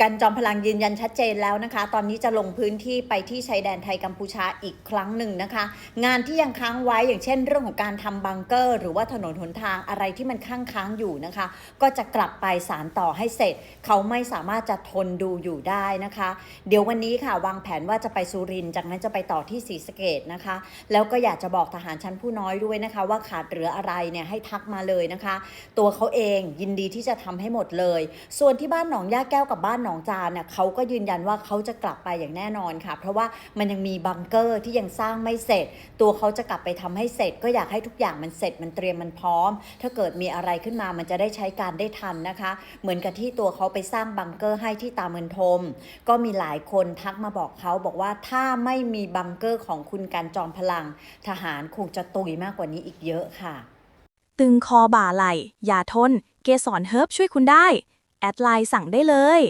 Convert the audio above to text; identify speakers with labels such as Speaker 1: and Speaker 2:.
Speaker 1: กันจอมพลังยืนยันชัดเจนแล้วนะคะ ตอนนี้จะลงพื้นที่ไปที่ชายแดนไทยกัมพูชาอีกครั้งหนึ่งนะคะ งานที่ยังค้างไว้อย่างเช่น เรื่องของการทำบังเกอร์ หรือว่าถนนหนทางอะไรที่มันค้างค้างอยู่นะคะ ก็จะกลับไปสารต่อให้เสร็จ เขาไม่สามารถจะทนดูอยู่ได้นะคะ เดี๋ยววันนี้ค่ะวางแผนว่าจะไปสุรินจากนั้นจะไปต่อที่ศรีสะเกดนะคะ แล้วก็อยากจะบอกทหารชั้นผู้น้อยด้วยนะคะ ว่าขาดเหลืออะไรเนี่ยให้ทักมาเลยนะคะ ตัวเขาเองยินดีที่จะทำให้หมดเลย ส่วนที่บ้านหนองย่าแก้วกับบ้านหนองจานเนี่ยเขาก็ยืนยันว่าเขาจะกลับไปอย่างแน่นอนค่ะ เพราะว่ามันยังมีบังเกอร์ที่ยังสร้างไม่เสร็จ ตัวเขาจะกลับไปทำให้เสร็จ ก็อยากให้ทุกอย่างมันเสร็จมันเตรียมมันพร้อม ถ้าเกิดมีอะไรขึ้นมามันจะได้ใช้การได้ทันนะคะ เหมือนกับที่ตัวเขาไปสร้างบังเกอร์ให้ที่ตาเมือนทม ก็มีหลายคนทักมาบอกเขาบอกว่าถ้าไม่มีบังเกอร์ของคุณการจอมพลัง ทหารคงจะตุยมากกว่านี้อีกเยอะค่ะ
Speaker 2: ตึงคอบ่าไหลอย่าทน เกสรเฮิร์บช่วยคุณได้ แอดไลน์สั่งได้เลย